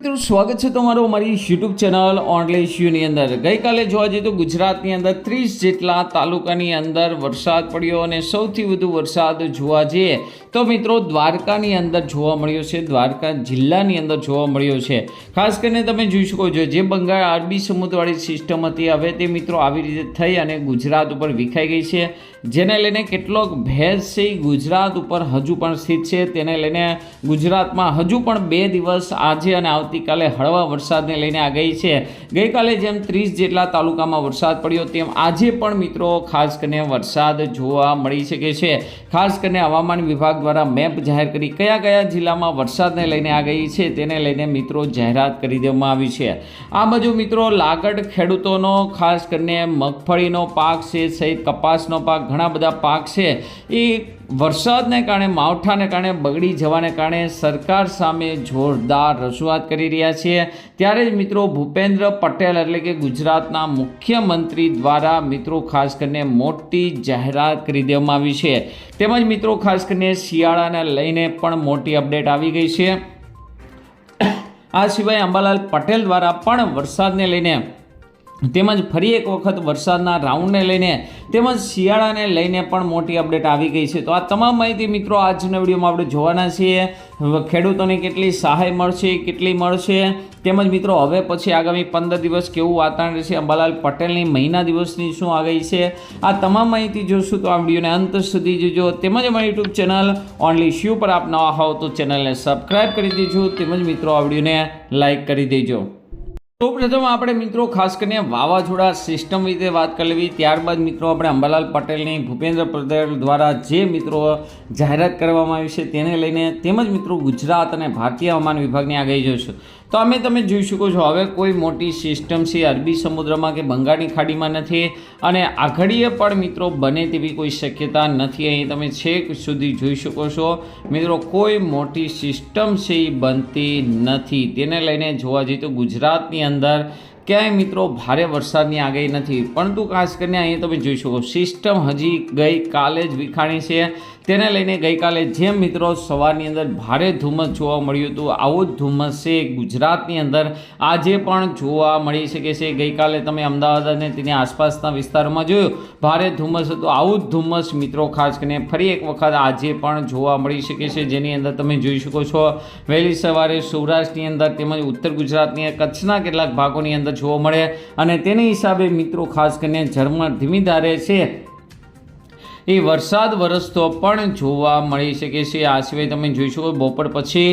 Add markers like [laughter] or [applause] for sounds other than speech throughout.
મિત્રો, સ્વાગત છે તમારું અમારી યુટ્યુબ ચેનલ ઓનલાઈન અંદર. ગઈકાલે જોવા જઈએ તો ગુજરાતની અંદર ત્રીસ જેટલા તાલુકાની અંદર વરસાદ પડ્યો અને સૌથી વધુ વરસાદ જોવા જઈએ તો મિત્રો દ્વારકાની અંદર જોવા મળ્યો છે, દ્વારકા જિલ્લાની અંદર જોવા મળ્યો છે. ખાસ કરીને તમે જોઈ શકો છો, જે બંગાળ અરબી સમુદ્રવાળી સિસ્ટમ હતી, હવે તે મિત્રો આવી રીતે થઈ અને ગુજરાત ઉપર વિખાઈ ગઈ છે. જેને લઈને કેટલોક ભેજ છે ગુજરાત ઉપર હજુ પણ સ્થિત છે. તેને લઈને ગુજરાતમાં હજુ પણ બે દિવસ આજે અને આવતીકાલે હળવા વરસાદને લઈને આ ગઈ છે. ગઈકાલે જેમ ત્રીસ જેટલા તાલુકામાં વરસાદ પડ્યો, તેમ આજે પણ મિત્રો ખાસ કરીને વરસાદ જોવા મળી શકે છે. ખાસ કરીને હવામાન વિભાગ દ્વારા મેપ જાહેર કરી કયા કયા જિલ્લામાં વરસાદને લઈને આ ગઈ છે તેને લઈને મિત્રો જાહેરાત કરી દેવામાં આવી છે. આ બાજુ મિત્રો લાગડ ખેડૂતોનો, ખાસ કરીને મગફળીનો પાક છે, સહિત કપાસનો પાક, ઘણા બધા પાક છે. એ વરસાદને કારણે, માવઠાને કારણે, બગડી જવાને કારણે સરકાર સામે જોરદાર રજૂઆત કરી રહ્યા છીએ. ત્યારે જ મિત્રો ભૂપેન્દ્ર પટેલ એટલે કે ગુજરાતના મુખ્યમંત્રી દ્વારા મિત્રો ખાસ કરીને મોટી જાહેરાત કરી દેવામાં આવી છે. તેમજ મિત્રો ખાસ કરીને શિયાળાને લઈને પણ મોટી અપડેટ આવી ગઈ છે. આ સિવાય અંબાલાલ પટેલ દ્વારા પણ વરસાદને લઈને તેમજ ફરી એક વખત વરસાદના રાઉન્ડને લઈને તેમજ શિયાળાને લઈને પણ મોટી અપડેટ આવી ગઈ છે. તો આ તમામ માહિતી મિત્રો આજના વિડીયોમાં આપણે જોવાના છીએ. ખેડૂતોને કેટલી સહાય મળશે, કેટલી મળશે? તેમજ મિત્રો, હવે પછી આગામી પંદર દિવસ કેવું વાતાવરણ રહેશે? અંબાલાલ પટેલની મહિના દિવસની શું આગાહી છે? આ તમામ માહિતી જોશું તો આ વિડીયોને અંત સુધી જોજો. તેમજ અમારી યુટ્યુબ ચેનલ ઓનલી શ્યુ પર આપ નવા હોવ તો ચેનલને સબસ્ક્રાઈબ કરી દેજો. તેમજ મિત્રો, આ વિડીયોને લાઇક કરી દેજો. તો પ્રથમ આપણે મિત્રો ખાસ કરીને વાવાઝોડા સિસ્ટમ વિશે વાત કરવી ત્યારબાદ મિત્રો આપણે અંબાલાલ પટેલની ભૂપેન્દ્ર પટેલ દ્વારા જે મિત્રો જાહેરાત કરવામાં આવી છે તેને લઈને તેમજ મિત્રો ગુજરાત અને ભારતીય હવામાન વિભાગની આગાહી જોઈશું તો અમે તમે જોઈ શકો છો, હવે કોઈ મોટી સિસ્ટમ છે અરબી સમુદ્રમાં કે બંગાળની ખાડીમાં નથી અને આઘડીએ પણ મિત્રો બને તેવી કોઈ શક્યતા નથી. અહીં તમે છેક સુધી જોઈ શકો છો, મિત્રો કોઈ મોટી સિસ્ટમ છે એ બનતી નથી. તેને લઈને જોવા જઈએ તો ગુજરાતની અંદર ક્યાંય મિત્રો ભારે વરસાદની આગાહી નથી. પરંતુ ખાસ કરીને અહીં તમે જોઈ શકો, સિસ્ટમ હજી ગઈ કાલે જ વિખાણી છે. તેને લઈને ગઈકાલે જેમ મિત્રો સવારની અંદર ભારે ધુમ્મસ જોવા મળ્યું હતું, આવો જ ધુમ્મસ છે ગુજરાતની અંદર આજે પણ જોવા મળી શકે છે. ગઈકાલે તમે અમદાવાદ અને તેની આસપાસના વિસ્તારોમાં જોયું, ભારે ધુમ્મસ હતું. આવું જ ધુમ્મસ મિત્રો ખાસ કરીને ફરી એક વખત આજે પણ જોવા મળી શકે છે. જેની અંદર તમે જોઈ શકો છો, વહેલી સવારે સૌરાષ્ટ્રની અંદર તેમજ ઉત્તર ગુજરાતની કચ્છના કેટલાક ભાગોની અંદર જોવા મળે અને તેની હિસાબે મિત્રો ખાસ કરીને ઝરમર ધીમી ધારે છે. એ વરસાદ વરસતો પણ જોવા મળી શકે છે. આ સિવાય તમે જોઈ શકો બપોર પછી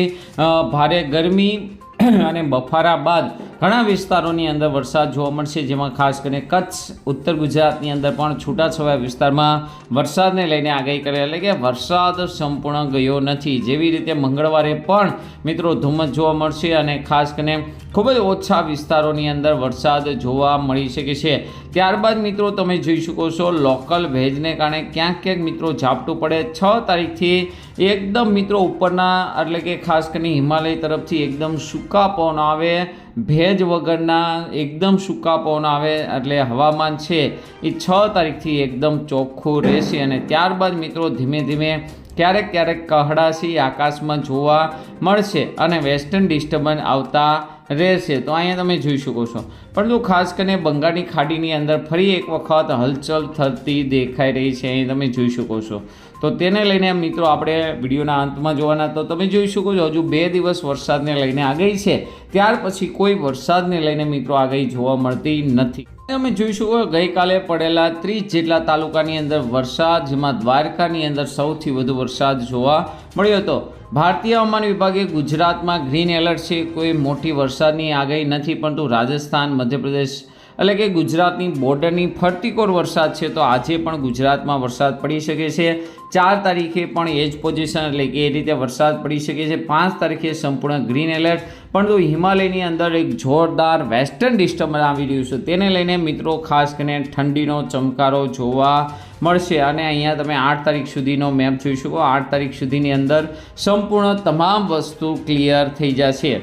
ભારે ગરમી [clears throat] અને બફારા બાદ ઘણા વિસ્તારોની અંદર વરસાદ જોવા મળશે, જેમાં ખાસ કરીને કચ્છ, ઉત્તર ગુજરાતની અંદર પણ છૂટાછવાયા વિસ્તારમાં વરસાદને લઈને આગાહી કરે એટલે કે વરસાદ સંપૂર્ણ ગયો નથી. જેવી રીતે મંગળવારે પણ મિત્રો ધુમ્મસ જોવા મળશે અને ખાસ કરીને ખૂબ જ ઓછા વિસ્તારોની અંદર વરસાદ જોવા મળી શકે છે. ત્યારબાદ મિત્રો તમે જોઈ શકો છો, લોકલ ભેજને કારણે ક્યાંક ક્યાંક મિત્રો ઝાપટું પડે. છ તારીખથી એકદમ મિત્રો ઉપરના, એટલે કે ખાસ કરીને હિમાલય તરફથી એકદમ સૂકા પવન આવે. ભેજ વગરના એકદમ સૂકા પવન આવે એટલે હવામાન છે એ છ તારીખથી એકદમ ચોખ્ખું રહેશે અને ત્યારબાદ મિત્રો ધીમે ધીમે ક્યારેક ક્યારેક કહડાશી આકાશમાં જોવા મળશે અને વેસ્ટર્ન ડિસ્ટર્બન્સ આવતા રહેશે. તો અહીંયા તમે જોઈ શકો છો. પરંતુ ખાસ કરીને બંગાળની ખાડીની અંદર ફરી એક વખત હલચલ થતી દેખાઈ રહી છે. અહીં તમે જોઈ શકો છો. તો તેને લઈને મિત્રો આપણે વિડીયોના અંતમાં જોવાના. તો તમે જોઈ શકો છો, હજુ બે દિવસ વરસાદને લઈને આગાહી છે. ત્યાર પછી કોઈ વરસાદને લઈને મિત્રો આગાહી જોવા મળતી નથી. તમે જોઈ શકો ગઈકાલે પડેલા ત્રીસ જેટલા તાલુકાની અંદર વરસાદ, જેમાં દ્વારકાની અંદર સૌથી વધુ વરસાદ જોવા મળ્યો હતો. ભારતીય હવામાન વિભાગે ગુજરાતમાં ગ્રીન એલર્ટ છે, કોઈ મોટી વરસાદની આગાહી નથી, પરંતુ રાજસ્થાન, મધ્યપ્રદેશ એટલે કે ગુજરાતની બોર્ડરની ફરતીકોર વરસાદ છે, તો આજે પણ ગુજરાતમાં વરસાદ પડી શકે છે. ચાર તારીખે પણ એ જ પોઝિશન એટલે કે એ રીતે વરસાદ પડી શકે છે. પાંચ તારીખે સંપૂર્ણ ગ્રીન એલર્ટ પરંતુ હિમાલયની અંદર એક જોરદાર વેસ્ટર્ન ડિસ્ટર્બન્સ આવી રહ્યું છે, તેને લઈને મિત્રો ખાસ કરીને ઠંડીનો ચમકારો જોવા મળશે. અને અહીંયા તમે આઠ તારીખ સુધીનો મેપ જોઈ શકો. આઠ તારીખ સુધીની અંદર સંપૂર્ણ તમામ વસ્તુ ક્લિયર થઈ જશે.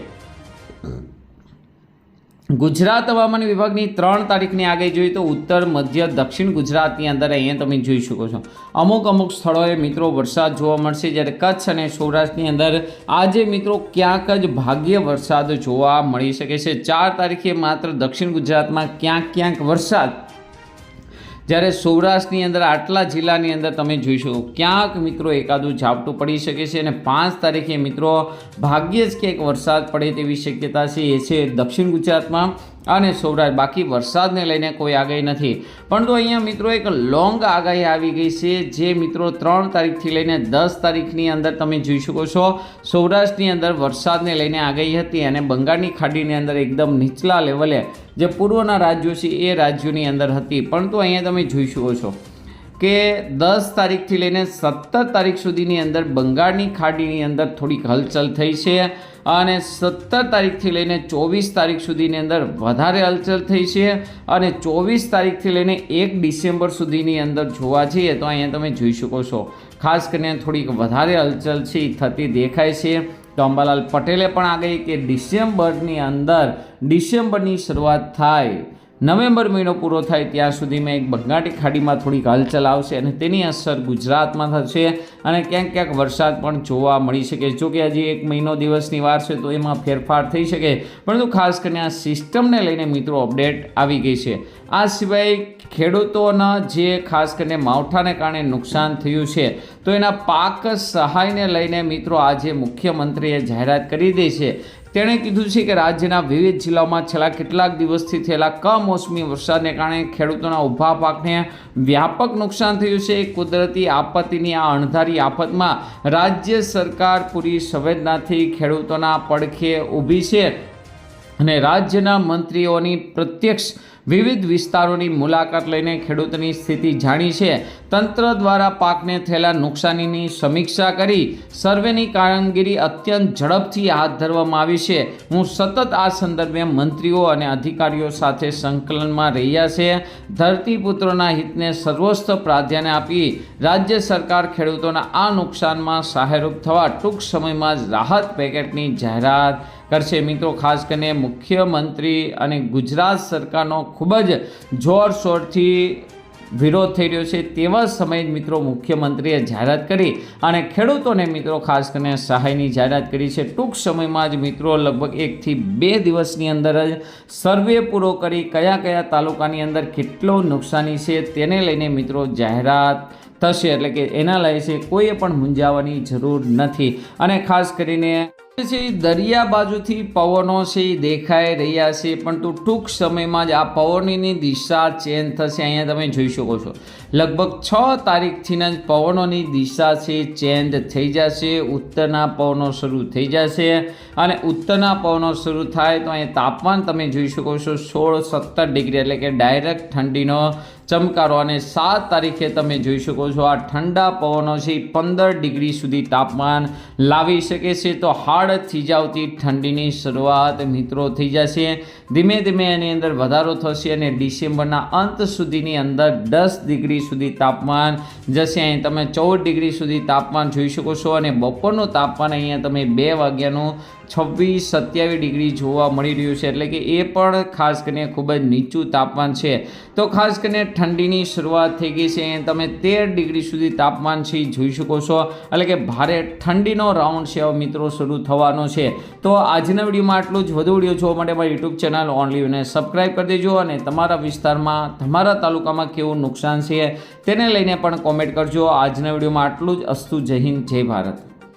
ગુજરાત હવામાન વિભાગની ત્રણ તારીખની આગાહી જોઈએ તો ઉત્તર, મધ્ય, દક્ષિણ ગુજરાતની અંદર અહીંયા તમે જોઈ શકો છો. અમુક અમુક સ્થળોએ મિત્રો વરસાદ જોવા મળશે. જ્યારે કચ્છ અને સૌરાષ્ટ્રની અંદર આજે મિત્રો ક્યાંક જ ભાગ્ય વરસાદ જોવા મળી શકે છે. ચાર તારીખે માત્ર દક્ષિણ ગુજરાતમાં ક્યાંક ક્યાંક વરસાદ જ્યારે સૌરાષ્ટ્રની અંદર, આટલા જિલ્લાની અંદર તમે જોઈશો, ક્યાંક મિત્રો એકાદું ઝાપટું પડી શકે છે અને પાંચ તારીખે મિત્રો, ભાગ્યે જ ક્યાંક વરસાદ પડે તેવી શક્યતા છે. એ છે દક્ષિણ ગુજરાતમાં. અને સૌરાષ્ટ્ર, બાકી વરસાદને લઈને કોઈ આગાહી નથી. પરંતુ અહીંયા મિત્રો એક લોંગ આગાહી આવી ગઈ છે, જે મિત્રો ત્રણ તારીખથી લઈને દસ તારીખની અંદર તમે જોઈ શકો છો. સૌરાષ્ટ્રની અંદર વરસાદને લઈને આગાહી હતી અને બંગાળની ખાડીની અંદર એકદમ નીચલા લેવલે જે પૂર્વના રાજ્યો છે, એ રાજ્યોની અંદર હતી. પરંતુ અહીંયા તમે જોઈ શકો છો. કે દસ તારીખથી લઈને સત્તર તારીખ સુધીની અંદર બંગાળની ખાડીની અંદર થોડીક હલચલ થઈ છે અને સત્તર તારીખથી લઈને ચોવીસ તારીખ સુધીની અંદર વધારે હલચલ થઈ છે અને ચોવીસ તારીખથી લઈને એક ડિસેમ્બર સુધીની અંદર જોવા જઈએ તો અહીંયા તમે જોઈ શકો છો. ખાસ કરીને થોડીક વધારે હલચલ છે થતી દેખાય છે. તો અંબાલાલ પટેલે પણ આગાહી કે ડિસેમ્બરની અંદર ડિસેમ્બરની શરૂઆત થાય. નવેમ્બર મહિનો પૂરો થાય ત્યાં સુધીમાં એક બંગાળી ખાડીમાં થોડીક હલચલ આવશે અને તેની અસર ગુજરાતમાં થશે અને ક્યાંક ક્યાંક વરસાદ પણ જોવા મળી શકે. જો કે હજી એક મહિનો દિવસની વાર છે તો એમાં ફેરફાર થઈ શકે, પરંતુ ખાસ કરીને આ સિસ્ટમને લઈને મિત્રો અપડેટ આવી ગઈ છે. આ સિવાય ખેડૂતોના જે ખાસ કરીને માવઠાને કારણે નુકસાન થયું છે, તો એના પાક સહાયને લઈને મિત્રો આજે મુખ્યમંત્રીએ જાહેરાત કરી દઈ છે. તેણે કીધું છે કે રાજ્યના વિવિધ જિલ્લાઓમાં છેલ્લા કેટલાક દિવસથી થયેલા કમોસમી વરસાદને કારણે ખેડૂતોના ઊભા પાકને વ્યાપક નુકસાન થયું છે. કુદરતી આપત્તિની આ અણધારી આફતમાં રાજ્ય સરકાર પૂરી સંવેદનાથી ખેડૂતોના પડખે ઊભી છે અને રાજ્યના મંત્રીઓની પ્રત્યક્ષ વિવિધ વિસ્તારોની મુલાકાત લઈને ખેડૂતની સ્થિતિ જાણી છે. તંત્ર દ્વારા પાકને થયેલા નુકસાનીની સમીક્ષા કરી સર્વેની કામગીરી અત્યંત ઝડપથી હાથ ધરવામાં આવી છે. હું સતત આ સંદર્ભે મંત્રીઓ અને અધિકારીઓ સાથે સંકલનમાં રહ્યા છે. ધરતીપુત્રોના હિતને સર્વોચ્ચ પ્રાધાન્ય આપી રાજ્ય સરકાર ખેડૂતોના આ નુકસાનમાં સહાયરૂપ થવા ટૂંક સમયમાં જ રાહત પેકેટની જાહેરાત કરશે. મિત્રો, ખાસ કરીને મુખ્યમંત્રી અને ગુજરાત સરકારનો ખૂબ જ જોરશોરથી વિરોધ થઈ રહ્યો છે. તેવા સમયે જ મિત્રો મુખ્યમંત્રીએ જાહેરાત કરી અને ખેડૂતોને મિત્રો ખાસ કરીને સહાયની જાહેરાત કરી છે. ટૂંક સમયમાં જ મિત્રો લગભગ એકથી બે દિવસની અંદર જ સર્વે પૂરો કરી કયા કયા તાલુકાની અંદર કેટલો નુકસાની છે તેને લઈને મિત્રો જાહેરાત થશે. એટલે કે એના લઈ કોઈએ પણ મૂંઝાવાની જરૂર નથી. અને ખાસ કરીને છે દરિયા બાજુથી પવનો છે, એ દેખાઈ રહ્યા છે, પરંતુ ટૂંક સમયમાં જ આ પવનની દિશા ચેન્જ થશે. અહીંયા તમે જોઈ શકો છો. લગભગ છ તારીખથી જ પવનોની દિશા છે, ચેન્જ થઈ જશે. ઉત્તરના પવનો શરૂ થઈ જશે. અને ઉત્તરના પવનો શરૂ થાય તો અહીંયા તાપમાન તમે જોઈ શકો છો, સોળ સત્તર ડિગ્રી, એટલે કે ડાયરેક્ટ ઠંડીનો ચમકારો અને સાત તારીખે તમે જોઈ શકો છો આ ઠંડા પવનો છે. પંદર ડિગ્રી સુધી તાપમાન લાવી શકે છે. તો હાડ થીજાવતી ઠંડીની શરૂઆત મિત્રો થઈ જશે. ધીમે ધીમે એની અંદર વધારો થશે અને ડિસેમ્બરના અંત સુધીની અંદર દસ ડિગ્રી સુધી તાપમાન જશે. અહીં તમે ચૌદ ડિગ્રી સુધી તાપમાન જોઈ શકો છો અને બપોરનું તાપમાન અહીંયા તમે બે વાગ્યાનું છવ્વીસ સત્યાવીસ ડિગ્રી જોવા મળી રહ્યું છે. એટલે કે એ પણ ખાસ કરીને ખૂબ જ નીચું તાપમાન છે. તો ખાસ કરીને ઠંડીની શરૂઆત થઈ ગઈ છે. તમે તેર ડિગ્રી સુધી તાપમાન છે જોઈ શકો છો. એટલે કે ભારે ઠંડીનો રાઉન્ડ છે મિત્રો શરૂ થવાનો છે. તો આજના વિડીયોમાં આટલું જ. વધુ વીડિયો જોવા માટે મારી યુટ્યુબ ચેનલ ઓનલી અને સબસ્ક્રાઈબ કરી દેજો અને તમારા વિસ્તારમાં તમારા તાલુકામાં કેવું નુકસાન છે તેને લઈને પણ કોમેન્ટ કરજો. આજના વિડીયોમાં આટલું જ. અસ્તુ જય હિન્દ, જય ભારત.